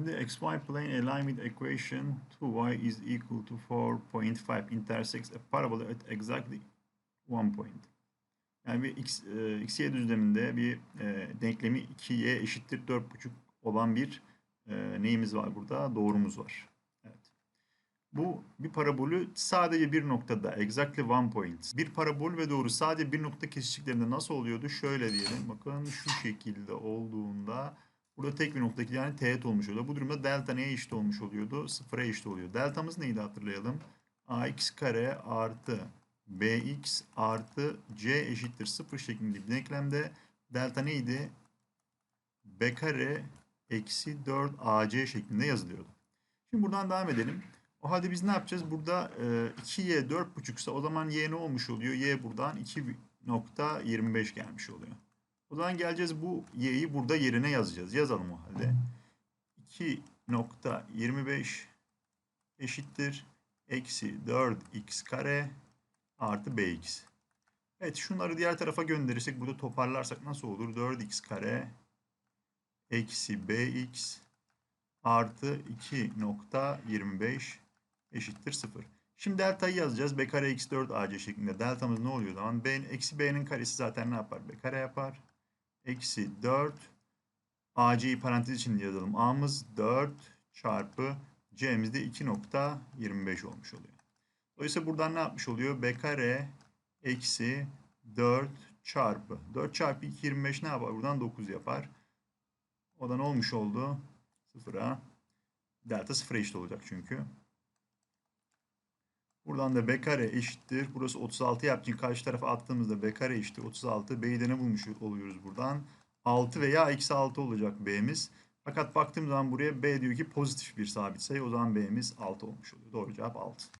In xy plane, a equation 2y is equal to 4.5 intersects a parabola at exactly one point. Yani bir x, e, x y düzleminde bir e, denklemi 2y eşittir 4.5 olan bir e, neyimiz var burada? Doğrumuz var. Evet. Bu bir parabolü sadece bir noktada exactly one point. Bir parabol ve doğru sadece bir nokta kesiştiklerinde nasıl oluyordu? Şöyle diyelim. Bakın şu şekilde olduğunda burada tek bir nokta yani teğet olmuş oluyor. Bu durumda delta neye eşit olmuş oluyordu? Sıfıra eşit oluyor. Deltamız neydi hatırlayalım? ax kare artı bx artı c eşittir 0 şeklinde bir denklemde delta neydi? b kare eksi 4 ac şeklinde yazılıyordu. Şimdi buradan devam edelim. O halde biz ne yapacağız? Burada e, 2y 4,5 ise o zaman y ne olmuş oluyor? y buradan 2.25 gelmiş oluyor. O zaman geleceğiz bu y'yi burada yerine yazacağız. Yazalım o halde. 2.25 eşittir. Eksi 4x kare artı bx. Evet şunları diğer tarafa gönderirsek burada toparlarsak nasıl olur? 4x kare eksi bx artı 2.25 eşittir 0. Şimdi delta'yı yazacağız. b kare eksi 4 ac şeklinde. Deltamız ne oluyor o zaman? B, eksi b'nin karesi zaten ne yapar? b kare yapar. Eksi 4 ac'yi parantez içinde yazalım. a'mız 4 çarpı c'miz de 2.25 olmuş oluyor. Dolayısıyla buradan ne yapmış oluyor? b kare eksi 4 çarpı 4 çarpı 2 25 ne yapar? Buradan 9 yapar. O da ne olmuş oldu? Sıfıra. Delta sıfıra eşit olacak çünkü. Buradan da b kare eşittir. Burası 36 yapacak. Karşı tarafa attığımızda b kare eşittir 36. B'yi de ne bulmuş oluyoruz buradan? 6 veya eksi 6 olacak b'miz. Fakat baktığım zaman buraya b diyor ki pozitif bir sabit sayı. O zaman b'miz 6 olmuş oluyor. Doğru cevap 6.